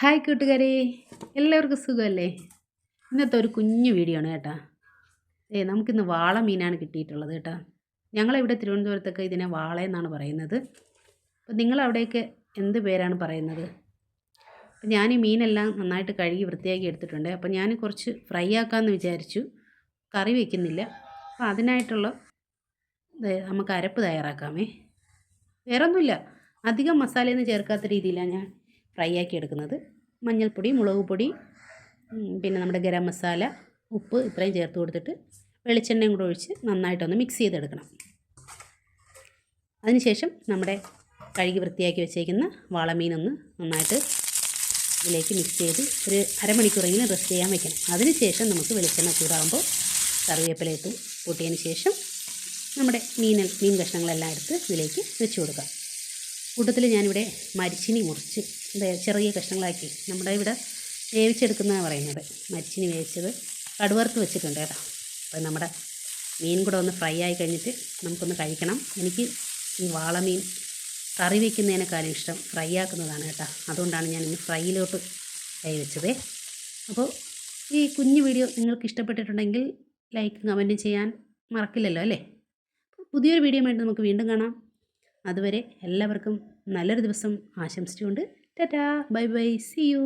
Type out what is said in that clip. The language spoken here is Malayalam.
ഹായ് കൂട്ടുകാരെ. എല്ലാവർക്കും സുഖമല്ലേ? ഇന്നത്തെ ഒരു കുഞ്ഞു വീഡിയോ ആണ് കേട്ടോ. ഏ നമുക്കിന്ന് വാള മീനാണ് കിട്ടിയിട്ടുള്ളത് കേട്ടോ. ഞങ്ങളിവിടെ തിരുവനന്തപുരത്തൊക്കെ ഇതിനെ വാള എന്നാണ് പറയുന്നത്. അപ്പോൾ നിങ്ങളവിടെയൊക്കെ എന്ത് പേരാണ് പറയുന്നത്? അപ്പോൾ ഞാൻ ഈ മീനെല്ലാം നന്നായിട്ട് കഴുകി വൃത്തിയാക്കി എടുത്തിട്ടുണ്ട്. അപ്പോൾ ഞാൻ കുറച്ച് ഫ്രൈ ആക്കാമെന്ന് വിചാരിച്ചു. കറി വയ്ക്കുന്നില്ല അപ്പോൾ അതിനായിട്ടുള്ള നമുക്ക് അരപ്പ് തയ്യാറാക്കാമേ. വേറൊന്നുമില്ല. അധികം മസാലയൊന്നും ചേർക്കാത്ത രീതിയിലാണ് ഞാൻ ഫ്രൈ ആക്കി എടുക്കുന്നത്. മഞ്ഞൾപ്പൊടി മുളക് പൊടി പിന്നെ നമ്മുടെ ഗരം മസാല ഉപ്പ് ഇത്രയും ചേർത്ത് കൊടുത്തിട്ട് വെളിച്ചെണ്ണയും കൂടെ ഒഴിച്ച് നന്നായിട്ടൊന്ന് മിക്സ് ചെയ്തെടുക്കണം. അതിനുശേഷം നമ്മുടെ കഴുകി വൃത്തിയാക്കി വെച്ചേക്കുന്ന വാളമീനൊന്ന് നന്നായിട്ട് ഇതിലേക്ക് മിക്സ് ചെയ്ത് ഒരു അരമണിക്കൂറെങ്കിലും റെസ്റ്റ് ചെയ്യാൻ വെക്കണം. അതിനുശേഷം നമുക്ക് വെളിച്ചെണ്ണ ചൂടാകുമ്പോൾ കറിവേപ്പില ഇട്ട് ശേഷം നമ്മുടെ മീൻ മീൻ കഷ്ണങ്ങളെല്ലാം എടുത്ത് ഇതിലേക്ക് വെച്ച് കൊടുക്കാം. കൂട്ടത്തിൽ ഞാനിവിടെ മരിച്ചിനി മുറിച്ച് ചെറിയ കഷ്ണങ്ങളാക്കി നമ്മുടെ ഇവിടെ വേവിച്ചെടുക്കുന്നതാണ് പറയുന്നത്. മരിച്ചിന് വേവിച്ചത് കടുവറുത്ത് വെച്ചിട്ടുണ്ട് കേട്ടോ. അപ്പോൾ നമ്മുടെ മീൻ കൂടെ ഒന്ന് ഫ്രൈ ആയി കഴിഞ്ഞിട്ട് നമുക്കൊന്ന് കഴിക്കണം. എനിക്ക് ഈ വാളമീൻ കറി വയ്ക്കുന്നതിനേക്കാളും ഇഷ്ടം ഫ്രൈ ആക്കുന്നതാണ് കേട്ടോ. അതുകൊണ്ടാണ് ഞാൻ ഇന്ന് ഫ്രൈയിലോട്ട് കൈ വെച്ചത്. അപ്പോൾ ഈ കുഞ്ഞു വീഡിയോ നിങ്ങൾക്ക് ഇഷ്ടപ്പെട്ടിട്ടുണ്ടെങ്കിൽ ലൈക്ക് കമന്റ് ചെയ്യാൻ മറക്കില്ലല്ലോ അല്ലേ? പുതിയൊരു വീഡിയോ വേണ്ടി നമുക്ക് വീണ്ടും കാണാം. അതുവരെ എല്ലാവർക്കും നല്ലൊരു ദിവസം ആശംസിച്ചുകൊണ്ട് tata bye bye see you